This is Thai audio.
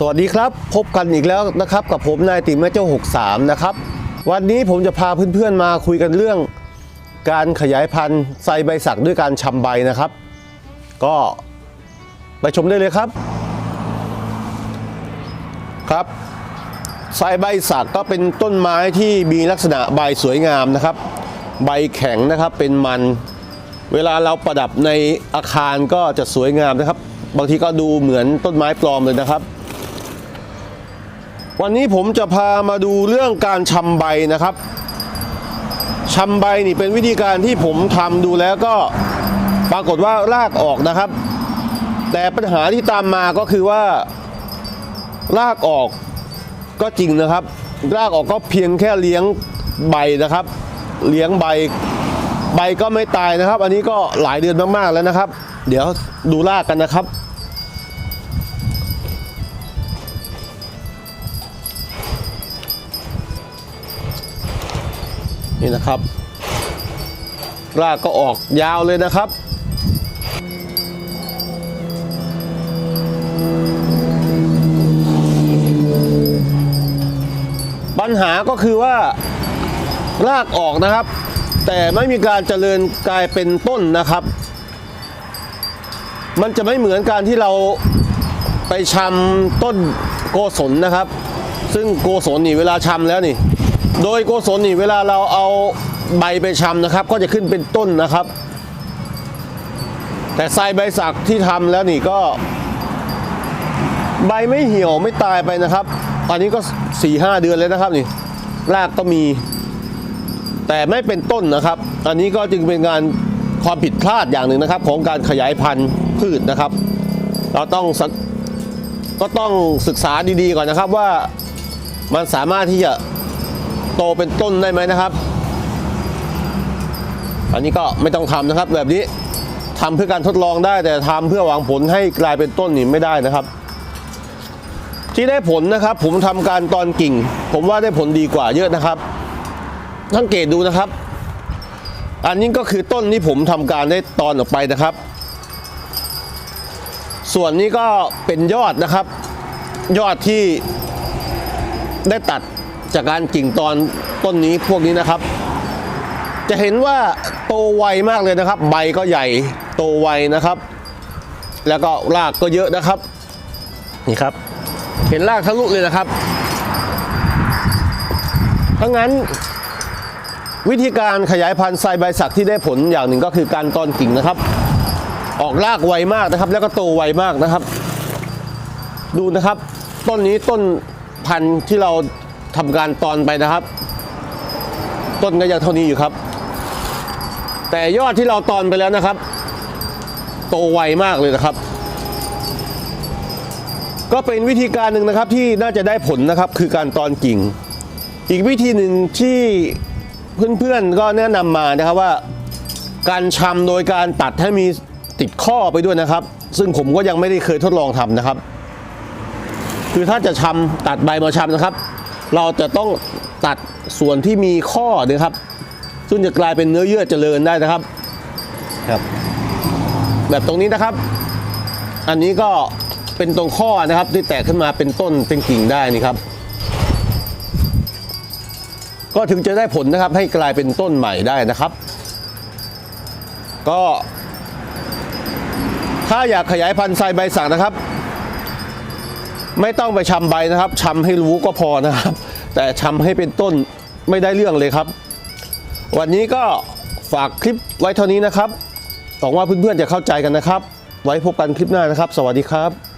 สวัสดีครับ พบกันอีกแล้วนะครับ กับผมนายติมแม่เจ้า 63 นะครับ วันนี้ผมจะพาเพื่อนๆมาคุยกันเรื่อง การขยายพันธุ์ไซใบสักด้วยการชำใบนะครับ ก็ไปชมได้เลยครับ ครับไซใบสักก็เป็นต้นไม้ที่มีลักษณะใบสวยงามนะครับ ใบแข็งนะครับเป็นมันเวลาเราประดับในอาคารก็จะสวยงามนะครับ บางทีก็ดูเหมือนต้นไม้ปลอมเลยนะครับ วันนี้ผมจะพามาดูเรื่องการชำใบนะครับชำใบนี่เป็นวิธีการที่ผมทำดูแล้วก็ปรากฏว่ารากออกนะครับ แต่ปัญหาที่ตามมาก็คือว่า รากออกก็จริงนะครับ รากออกก็เพียงแค่เลี้ยงใบนะครับ เลี้ยงใบใบก็ไม่ตายนะครับ อันนี้ก็หลายเดือนมากๆแล้วนะครับ เดี๋ยวดูรากกันนะครับ นี่นะครับ รากก็ออกยาวเลยนะครับปัญหาก็คือว่ารากออกนะครับ แต่ไม่มีการเจริญกลายเป็นต้นนะครับ มันจะไม่เหมือนการที่เราไปชำต้นโกศลนะครับ ซึ่งโกศลนี่เวลาชำแล้วนี่ โดยโกศลนี่เวลาเราเอาใบไปชำนะครับ ก็จะขึ้นเป็นต้นนะครับ แต่ไซใบสักที่ทำแล้วนี่ก็ ใบไม่เหี่ยวไม่ตายไปนะครับอันนี้ก็4ี่ห้าเดือนเลยนะครับนี่รากก็มี แต่ไม่เป็นต้นนะครับ อันนี้ก็จึงเป็นงานความผิดพลาดอย่างหนึ่งนะครับ ของการขยายพันธุ์พืชนะครับ เราต้องก็ต้องศึกษาดีๆก่อนนะครับว่ามันสามารถที่จะ โตเป็นต้นได้ไหมนะครับ อันนี้ก็ไม่ต้องทำนะครับ แบบนี้ทำเพื่อการทดลองได้แต่ทำเพื่อหวังผลให้กลายเป็นต้นนี่ไม่ได้นะครับ ที่ได้ผลนะครับ ผมทำการตอนกิ่ง ผมว่าได้ผลดีกว่าเยอะนะครับสังเกตดูนะครับ อันนี้ก็คือต้นที่ผมทำการได้ตอนออกไปนะครับ ส่วนนี้ก็เป็นยอดนะครับ ยอดที่ได้ตัด จากการกิ่งตอนต้นนี้พวกนี้นะครับ จะเห็นว่าโตไวมากเลยนะครับ ใบก็ใหญ่โตไวนะครับ แล้วก็รากก็เยอะนะครับ นี่ครับ เห็นรากทะลุเลยนะครับทั้งนั้นวิธีการขยายพันธุ์ไซใบสักที่ได้ผลอย่างหนึ่งก็คือการตอนกิ่งนะครับ ออกรากไวมากนะครับ แล้วก็โตไวมากนะครับ ดูนะครับ ต้นนี้ต้นพันธุ์ที่เรา ทำการตอนไปนะครับ ต้นก็ยังเท่านี้อยู่ครับ แต่ยอดที่เราตอนไปแล้วนะครับ โตไวมากเลยนะครับ ก็เป็นวิธีการหนึ่งนะครับที่น่าจะได้ผลนะครับคือการตอนกิ่ง อีกวิธีหนึ่งที่เพื่อนๆก็แนะนำมานะครับว่า การชำโดยการตัดให้มีติดข้อไปด้วยนะครับ ซึ่งผมก็ยังไม่ได้เคยทดลองทำนะครับ คือถ้าจะชำตัดใบมาชำนะครับ เราจะต้องตัดส่วนที่มีข้อนะครับ ซึ่งจะกลายเป็นเนื้อเยื่อเจริญได้นะครับ ครับ แบบตรงนี้นะครับ อันนี้ก็เป็นตรงข้อนะครับที่แตกขึ้นมาเป็นต้นเป็นกิ่งได้นี่ครับ ก็ถึงจะได้ผลนะครับให้กลายเป็นต้นใหม่ได้นะครับ ก็ ถ้าอยากขยายพันธุ์ไซใบสักนะครับ ไม่ต้องไปชำใบนะครับชำให้รู้ก็พอนะครับ แต่ชำให้เป็นต้นไม่ได้เรื่องเลยครับ วันนี้ก็ฝากคลิปไว้เท่านี้นะครับหวังว่าเพื่อนๆจะเข้าใจกันนะครับ ไว้พบกันคลิปหน้านะครับ สวัสดีครับ